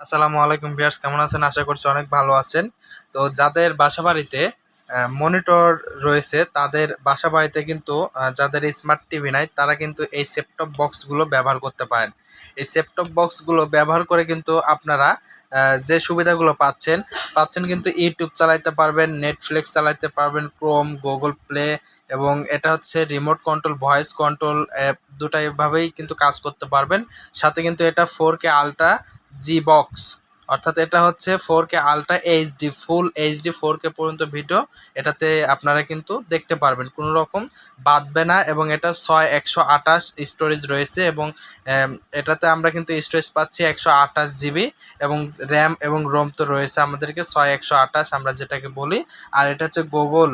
আসসালামু আলাইকুম ভিয়ার্স কেমন আছেন? আশা করছি অনেক ভালো আছেন। তো যাদের বাসা বাড়িতে মনিটর রয়েছে, তাদের বাসা বাড়িতে কিন্তু যাদের স্মার্ট টিভি নাই, তারা কিন্তু এই সেপটপ বক্সগুলো ব্যবহার করতে পারেন। এই সেপটপ বক্সগুলো ব্যবহার করে কিন্তু আপনারা যে সুবিধাগুলো পাচ্ছেন পাচ্ছেন কিন্তু ইউটিউব চালাইতে পারবেন নেটফ্লিক্স চালাইতে পারবেন ক্রোম গুগল প্লে এবং এটা হচ্ছে remote control voice control app দুটাইভাবেই কিন্তু কাজ করতে পারবেন। সাথে কিন্তু এটা four K ultra G box অর্থাৎ এটা হচ্ছে four K ultra HD full HD four K পর্যন্ত ভিডিও এটাতে আপনারা কিন্তু দেখতে পারবেন। কোনো রকম বাদবে না এবং এটা ছয় একশো আঠাশ স্টোরেজ রয়েছে এবং এটাতে আমরা কিন্তু স্টোরেজ পাচ্ছি একশো আঠাশ জিবি এবং র্যাম এবং রোম তো রয়েছে আমাদেরকে। ছয় একশো আঠাশ আমরা যেটাকে বলি। আর এটা হচ্ছে গুগল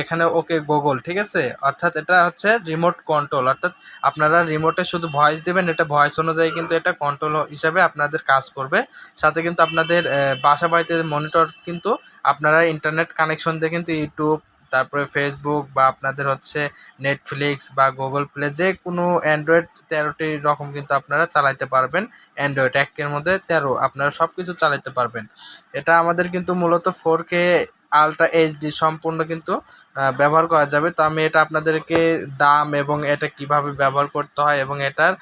এখানে ওকে গুগল ঠিক আছে? অর্থাৎ এটা হচ্ছে রিমোট কন্ট্রোল অর্থাৎ আপনারা রিমোটে শুধু ভয়েস দেবেন, এটা ভয়েস অনুযায়ী কিন্তু এটা কন্ট্রোল হিসাবে আপনাদের কাজ করবে। সাথে কিন্তু আপনাদের বাসা বাড়িতে মনিটর কিন্তু আপনারা ইন্টারনেট কানেকশন দিয়ে কিন্তু ইউটিউব তারপরে ফেসবুক বা আপনাদের হচ্ছে নেটফ্লিক্স বা গুগল প্লে যে কোনো অ্যান্ড্রয়েড তেরোটি রকম কিন্তু আপনারা চালাইতে পারবেন। অ্যান্ড্রয়েড একের মধ্যে তেরো, আপনারা সব কিছু চালাইতে পারবেন। এটা আমাদের কিন্তু মূলত ফোর কে আলট্রা এইচডি সম্পূর্ণ কিন্তু ব্যবহার করা যাবে। তো আমি এটা আপনাদেরকে দাম এবং এটা কীভাবে ব্যবহার করতে হয় এবং এটার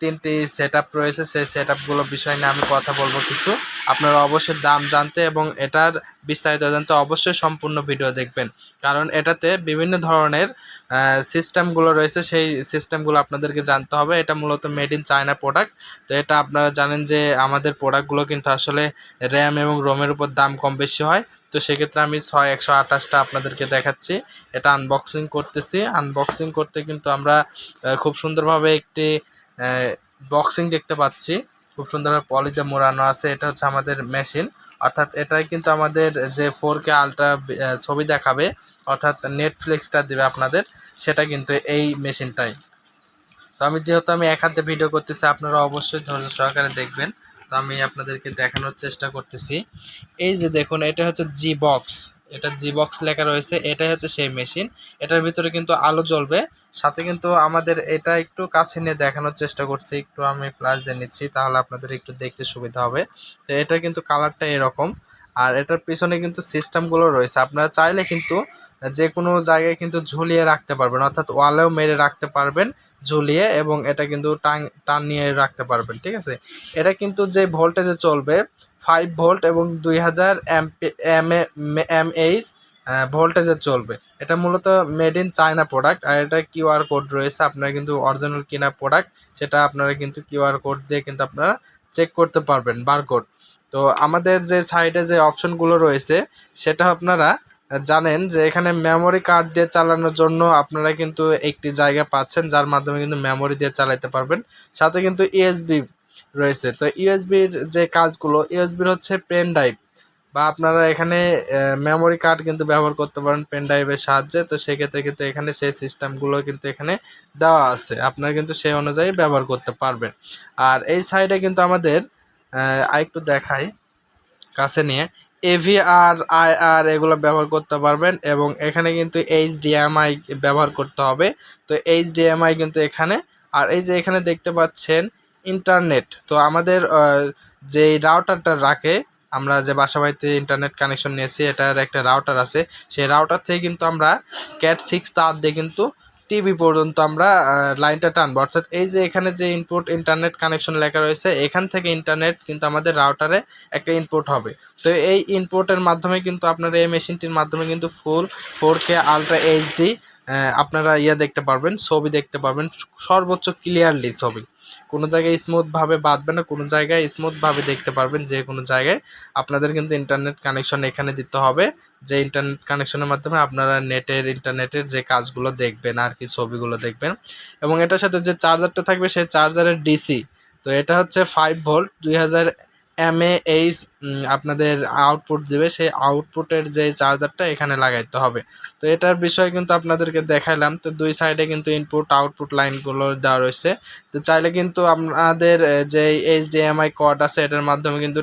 তিনটি সেট রয়েছে। সেই সেট আপগুলো বিষয় নিয়ে আমি কথা বলব কিছু। আপনারা অবশ্যই দাম জানতে এবং এটার বিস্তারিত জানতে অবশ্যই সম্পূর্ণ ভিডিও দেখবেন। কারণ এটাতে বিভিন্ন ধরনের সিস্টেমগুলো রয়েছে। সেই সিস্টেমগুলো আপনাদেরকে জানতে হবে। এটা মূলত মেড ইন চায়না প্রোডাক্ট তো এটা আপনারা জানেন যে আমাদের প্রোডাক্টগুলো কিন্তু আসলে র্যাম এবং রোমের উপর দাম কম বেশি হয়। তো সেক্ষেত্রে আমি ছয়, একশো আঠাশটা আপনাদেরকে দেখাচ্ছি। এটা আনবক্সিং করতেছি। আনবক্সিং করতে কিন্তু আমরা খুব সুন্দরভাবে একটি বক্সিং দেখতে পাচ্ছি। খুব সুন্দরভাবে পলিতে মোড়ানো আছে। এটা হচ্ছে আমাদের মেশিন অর্থাৎ এটাই কিন্তু আমাদের যে ফোর কে আলট্রা ছবি দেখাবে, অর্থাৎ নেটফ্লিক্সটা দেবে আপনাদের, সেটা কিন্তু এই মেশিনটাই তো আমি যেহেতু আমি এক হাতে ভিডিও করতেছি, আপনারা অবশ্যই ধৈর্য সহকারে দেখবেন। তো আমি আপনাদেরকে দেখানোর চেষ্টা করতেছি। এই যে দেখুন, এটা হচ্ছে জি বক্স এটা জি বক্স লেখা রয়েছে, এটাই হচ্ছে সেই মেশিন। এটার ভিতরে কিন্তু আলো জ্বলবে। সাথে কিন্তু আমাদের এটা একটু কাছে নিয়ে দেখানোর চেষ্টা করছি। একটু আমি ফ্ল্যাশ দিয়ে নিচ্ছি, তাহলে আপনাদের একটু দেখতে সুবিধা হবে। তো এটা কিন্তু কালারটা এরকম। আর এটার পিছনে কিন্তু সিস্টেমগুলো রয়েছে। আপনারা চাইলে কিন্তু যে কোনো জায়গায় কিন্তু ঝুলিয়ে রাখতে পারবেন, অর্থাৎ ওয়ালেও মেরে রাখতে পারবেন ঝুলিয়ে এবং এটা কিন্তু টান টান নিয়ে রাখতে পারবেন, ঠিক আছে? এটা কিন্তু যে ভোল্টেজে চলবে ফাইভ ভোল্ট এবং দুই হাজার এম এইচ ভোল্টেজের চলবে। এটা মূলত মেড ইন চায়না প্রোডাক্ট আর এটা কিউআর কোড রয়েছে, আপনারা কিন্তু অরিজিনাল কিনা প্রোডাক্ট সেটা আপনারা কিন্তু কিউআর কোড দিয়ে কিন্তু আপনারা চেক করতে পারবেন বারকোড তো আমাদের যে সাইডে যে অপশনগুলো রয়েছে, সেটা আপনারা জানেন যে এখানে মেমোরি কার্ড দিয়ে চালানোর জন্য আপনারা কিন্তু একটি জায়গা পাচ্ছেন, যার মাধ্যমে কিন্তু মেমোরি দিয়ে চালাতে পারবেন। সাথে কিন্তু ইউএসবি রয়েছে। তো ইউএসবির যে কাজগুলো ইউএসবির হচ্ছে পেন ড্রাইভ বা আপনারা এখানে মেমোরি কার্ড কিন্তু ব্যবহার করতে পারেন পেন ড্রাইভের সাহায্যে। তো সেক্ষেত্রে কিন্তু এখানে সেই সিস্টেমগুলো কিন্তু এখানে দেওয়া আছে। আপনারা কিন্তু সেই অনুযায়ী ব্যবহার করতে পারবেন। আর এই সাইডে কিন্তু আমাদের আরেকটু দেখাই। কাছে নিয়ে। এভিআর আইআর এগুলো ব্যবহার করতে পারবেন এবং এখানে কিন্তু এইচ এইচডিএমআই ব্যবহার করতে হবে। তো এইচ এইচডিএমআই কিন্তু এখানে। আর এই যে এখানে দেখতে পাচ্ছেন ইন্টারনেট তো আমাদের যে রাউটারটা রাখে, আমরা যে বাসা বাড়িতে ইন্টারনেট কানেকশন নিয়েছি, এটার একটা রাউটার আছে। সেই রাউটার থেকে কিন্তু আমরা ক্যাট সিক্স তার দিয়ে কিন্তু টিভি পর্যন্ত আমরা লাইনটা টানবো। অর্থাৎ এই যে এখানে যে ইনপুট ইন্টারনেট কানেকশন লেখা রয়েছে, এখান থেকে ইন্টারনেট কিন্তু আমাদের রাউটারে একটা ইনপুট হবে। তো এই ইনপুটের মাধ্যমে কিন্তু আপনার এই মেশিনটির মাধ্যমে কিন্তু full four K ultra HD আপনারা ইয়ে দেখতে পারবেন, ছবি দেখতে পারবেন, সর্বোচ্চ ক্লিয়ারলি ছবি। কোনো জায়গায় স্মুথভাবে বাঁধবে না, কোনো জায়গায় স্মুথভাবে দেখতে পারবেন যে কোনো জায়গায়। আপনাদের কিন্তু ইন্টারনেট কানেকশন এখানে দিতে হবে। যে ইন্টারনেট কানেকশনের মাধ্যমে আপনারা নেটের ইন্টারনেটের যে কাজগুলো দেখবেন আর কি, ছবিগুলো দেখবেন। এবং এটার সাথে যে চার্জারটা থাকবে, সেই চার্জারের ডিসি তো এটা হচ্ছে ফাইভ ভোল্ট দুই হাজার এম এইচ আপনাদের আউটপুট দেবে, সেই আউটপুটের যে চার্জারটা এখানে লাগাইতে হবে। তো এটার বিষয়ে কিন্তু আপনাদেরকে দেখাইলাম। তো দুই সাইডে কিন্তু ইনপুট আউটপুট লাইনগুলো দেওয়া রয়েছে। তো চাইলে কিন্তু আপনাদের যে এইচডিএমআই কর্ড আছে, এটার মাধ্যমে কিন্তু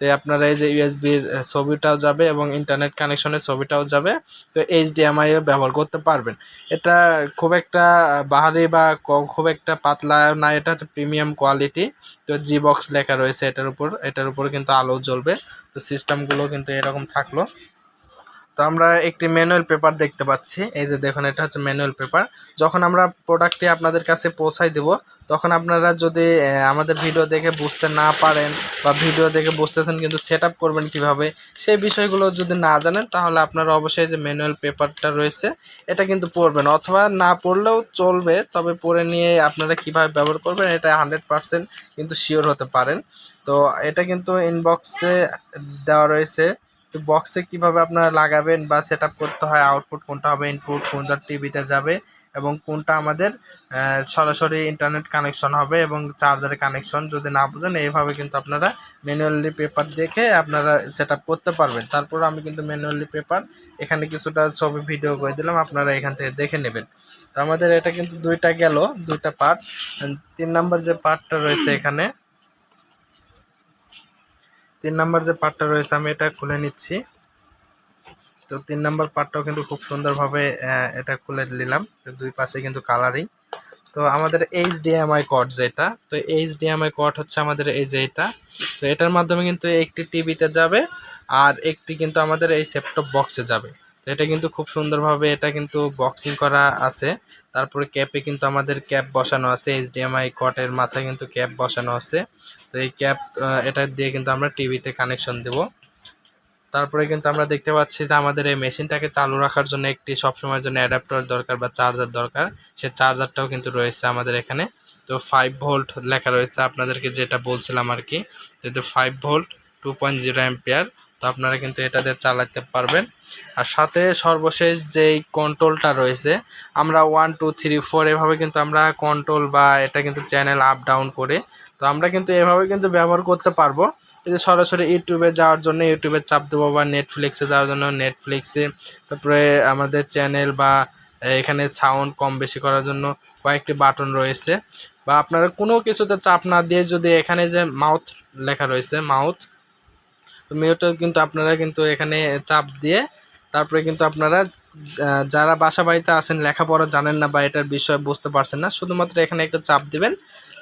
টিভিতে আপনারা এই যে ইউএসবির ছবিটাও যাবে এবং ইন্টারনেট কানেকশনের ছবিটাও যাবে। তো এইচডিএমআইও ব্যবহার করতে পারবেন। এটা খুব একটা বাহারি বা খুব একটা পাতলা না, এটা হচ্ছে প্রিমিয়াম কোয়ালিটি তো জি বক্স লেখা রয়েছে এটার উপর এটার উপর কিন্তু আলো জ্বলবে। তো সিস্টেমগুলো কিন্তু এরকম থাকল। তো আমরা একটি ম্যানুয়াল পেপার দেখতে পাচ্ছি। এই যে দেখুন, এটা হচ্ছে ম্যানুয়াল পেপার যখন আমরা প্রোডাক্টটি আপনাদের কাছে পৌঁছাই দেব, তখন আপনারা যদি আমাদের ভিডিও দেখে বুঝতে না পারেন বা ভিডিও দেখে বুঝতেছেন কিন্তু সেট করবেন কীভাবে, সেই বিষয়গুলো যদি না জানেন, তাহলে আপনারা অবশ্যই যে ম্যানুয়াল পেপারটা রয়েছে, এটা কিন্তু পড়বেন। অথবা না পড়লেও চলবে, তবে পড়ে নিয়ে আপনারা কীভাবে ব্যবহার করবেন, এটা হান্ড্রেড পারসেন্ট কিন্তু শিওর হতে পারেন। তো এটা কিন্তু ইনবক্সে দেওয়া রয়েছে। তো বক্সে কীভাবে আপনারা লাগাবেন বা সেট করতে হয় আউটপুট কোনটা হবে ইনপুট কোনটা টিভিতে যাবে এবং কোনটা আমাদের সরাসরি ইন্টারনেট কানেকশন হবে এবং চার্জারের কানেকশন যদি না বুঝেন, এইভাবে কিন্তু আপনারা ম্যানুয়ালি পেপার দেখে আপনারা সেট করতে পারবেন। তারপর আমি কিন্তু ম্যানুয়ালি পেপার এখানে কিছুটা ছবি ভিডিও করে দিলাম, আপনারা এখান থেকে দেখে নেবেন। তো আমাদের এটা কিন্তু দুইটা গেল, দুইটা পার্ট তিন নাম্বার যে পার্টটা রয়েছে এখানে তিন নাম্বার যে পার্টটা রয়েছে, আমি এটা খুলে নিচ্ছি। তো তিন নাম্বার পার্টটাও কিন্তু খুব সুন্দরভাবে এটা খুলে নিলাম। তো দুই পাশে কিন্তু কালারিং তো আমাদের এইচডিএমআই কট যেটা, তো এইচডিএমআই কট হচ্ছে আমাদের এই যে এটা। তো এটার মাধ্যমে কিন্তু একটি টিভিতে যাবে, আর একটি কিন্তু আমাদের এই সেপটপ বক্সে যাবে। এটা কিন্তু খুব সুন্দরভাবে এটা কিন্তু বক্সিং করা আছে। তারপরে ক্যাপে কিন্তু আমাদের ক্যাপ বসানো আছে এইচডিএমআই কটের মাথায় কিন্তু ক্যাপ বসানো আছে। তো এই ক্যাপ এটা দিয়ে কিন্তু আমরা টিভিতে কানেকশন দেব। তারপরে কিন্তু আমরা দেখতে পাচ্ছি যে আমাদের এই মেশিনটাকে চালু রাখার জন্য একটি সবসময়ের জন্য অ্যাডাপ্টার দরকার বা চার্জার দরকার। সে চার্জারটাও কিন্তু রয়েছে আমাদের এখানে। তো ফাইভ ভোল্ট লেখা রয়েছে আপনাদেরকে যেটা বলছিলাম আর কি। তো five volt two point zero ampere তো আপনারা কিন্তু এটা দিয়ে চালাতে পারবেন। আর সাথে সর্বশেষ যেই কন্ট্রোলটা রয়েছে, আমরা ওয়ান টু থ্রি ফোর এভাবে কিন্তু আমরা কন্ট্রোল বা এটা কিন্তু চ্যানেল আপ ডাউন করে, তো আমরা কিন্তু এভাবে কিন্তু ব্যবহার করতে পারব। এই যে সরাসরি ইউটিউবে যাওয়ার জন্য ইউটিউবে চাপ দেবো বা নেটফ্লিক্সে যাওয়ার জন্য নেটফ্লিক্সে তারপরে আমাদের চ্যানেল বা এখানে সাউন্ড কম বেশি করার জন্য কয়েকটি বাটন রয়েছে। বা আপনারা কোনো কিছুতে চাপ না দিয়ে যদি এখানে যে মাউথ লেখা রয়েছে মাউথ তো মিউটে কিন্তু আপনারা কিন্তু এখানে চাপ দিয়ে তারপরে কিন্তু আপনারা যারা বাসা বাড়িতে আসেন লেখাপড়া জানেন না বা এটার বিষয়ে বুঝতে পারছেন না, শুধুমাত্র এখানে একটু চাপ দিবেন।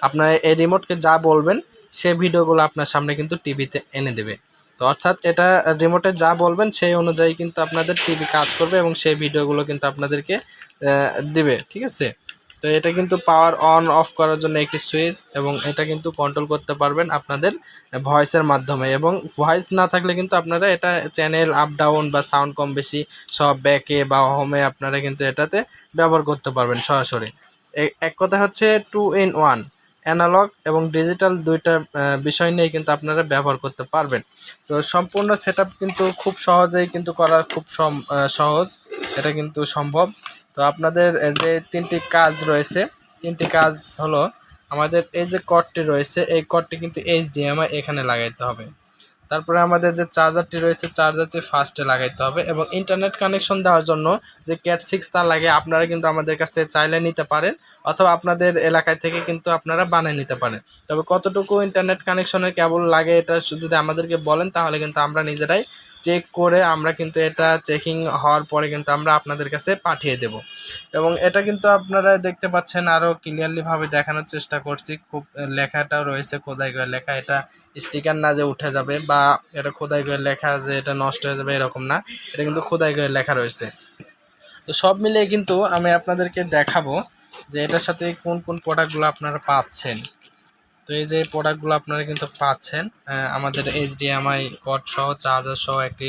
আপনারা এই রিমোটকে যা বলবেন, সে ভিডিওগুলো আপনার সামনে কিন্তু টিভিতে এনে দেবে। তো অর্থাৎ এটা রিমোটে যা বলবেন, সেই অনুযায়ী কিন্তু আপনাদের টিভি কাজ করবে এবং সেই ভিডিওগুলো কিন্তু আপনাদেরকে দেবে, ঠিক আছে? তো এটা কিন্তু পাওয়ার অন অফ করার জন্য একটি সুইচ এবং এটা কিন্তু কন্ট্রোল করতে পারবেন আপনাদের ভয়েসের মাধ্যমে এবং ভয়েস না থাকলে কিন্তু আপনারা এটা চ্যানেল আপ ডাউন বা সাউন্ড কম বেশি সব ব্যাকে বা হোমে আপনারা কিন্তু এটাতে ব্যবহার করতে পারবেন সরাসরি। এক কথা হচ্ছে টু ইন ওয়ান অ্যানালগ এবং ডিজিটাল দুইটা বিষয় নিয়ে কিন্তু আপনারা ব্যবহার করতে পারবেন। তো সম্পূর্ণ সেট কিন্তু খুব সহজেই কিন্তু করা খুব সহজ। এটা কিন্তু সম্ভব। তো আপনাদের যে তিনটি কাজ রয়েছে, তিনটি কাজ হলো আমাদের এই যে কটটি রয়েছে, এই কটটি কিন্তু এইচডিএমআই এখানে লাগাইতে হবে। তারপরে আমাদের যে চার্জারটি রয়েছে, চার্জারটি ফার্স্টে লাগাইতে হবে এবং ইন্টারনেট কানেকশন দেওয়ার জন্য যে ক্যাট সিক্স তার লাগে, আপনারা কিন্তু আমাদের কাছ থেকে চাইলে নিতে পারেন অথবা আপনাদের এলাকায় থেকে কিন্তু আপনারা বানিয়ে নিতে পারেন। তবে কতটুকু ইন্টারনেট কানেকশনের কেবল লাগে এটা যদি আমাদেরকে বলেন, তাহলে কিন্তু আমরা নিজেরাই চেক করে আমরা কিন্তু এটা চেকিং হওয়ার পরে কিন্তু আমরা আপনাদের কাছে পাঠিয়ে দেব। এবং এটা কিন্তু আপনারা দেখতে পাচ্ছেন আরও ক্লিয়ারলি ভাবে দেখানোর চেষ্টা করছি। খুব লেখাটাও রয়েছে, খোদাই করে লেখা। এটা স্টিকার না যে উঠে যাবে বা এটা খোদাই করে লেখা যে এটা নষ্ট হয়ে যাবে এরকম না। এটা কিন্তু খোদাই করে লেখা রয়েছে। তো সব মিলিয়ে কিন্তু আমি আপনাদেরকে দেখাবো যে এটার সাথে কোন কোন প্রোডাক্টগুলো আপনারা পাচ্ছেন। তো এই যে প্রোডাক্টগুলো আপনারা কিন্তু পাচ্ছেন আমাদের এইচডিএমআই কট সহ চার্জার সহ একটি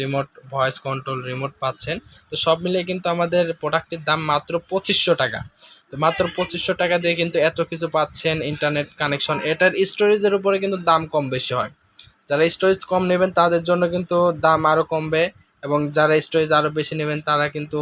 রিমোট ভয়েস কন্ট্রোল রিমোট পাচ্ছেন। তো সব মিলিয়ে কিন্তু আমাদের প্রোডাক্টের দাম মাত্র পঁচিশশো টাকা। তো মাত্র পঁচিশশো টাকা দিয়ে কিন্তু এত কিছু পাচ্ছেন ইন্টারনেট কানেকশন এটার স্টোরেজের উপরে কিন্তু দাম কম বেশি হয়। যারা স্টোরেজ কম নেবেন, তাদের জন্য কিন্তু দাম আরও কমবে। এবং যারা স্টোরেজ আরও বেশি নেবেন, তারা কিন্তু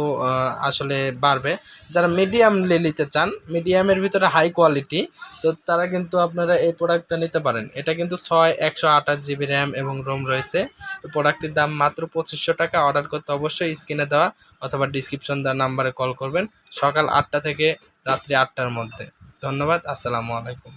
আসলে বাড়বে। যারা মিডিয়াম নিতে চান মিডিয়ামের ভিতরে হাই কোয়ালিটি তো তারা কিন্তু আপনারা এই প্রোডাক্টটা নিতে পারেন। এটা কিন্তু ছয়, একশো আঠাশ জিবি র্যাম এবং রোম রয়েছে। তো প্রোডাক্টটির দাম মাত্র পঁচিশশো টাকা। অর্ডার করতে অবশ্যই স্ক্রিনে দেওয়া অথবা ডিসক্রিপশন দেওয়া নাম্বারে কল করবেন সকাল আটটা থেকে রাত্রি আটটার মধ্যে। ধন্যবাদ। আসসালামু আলাইকুম।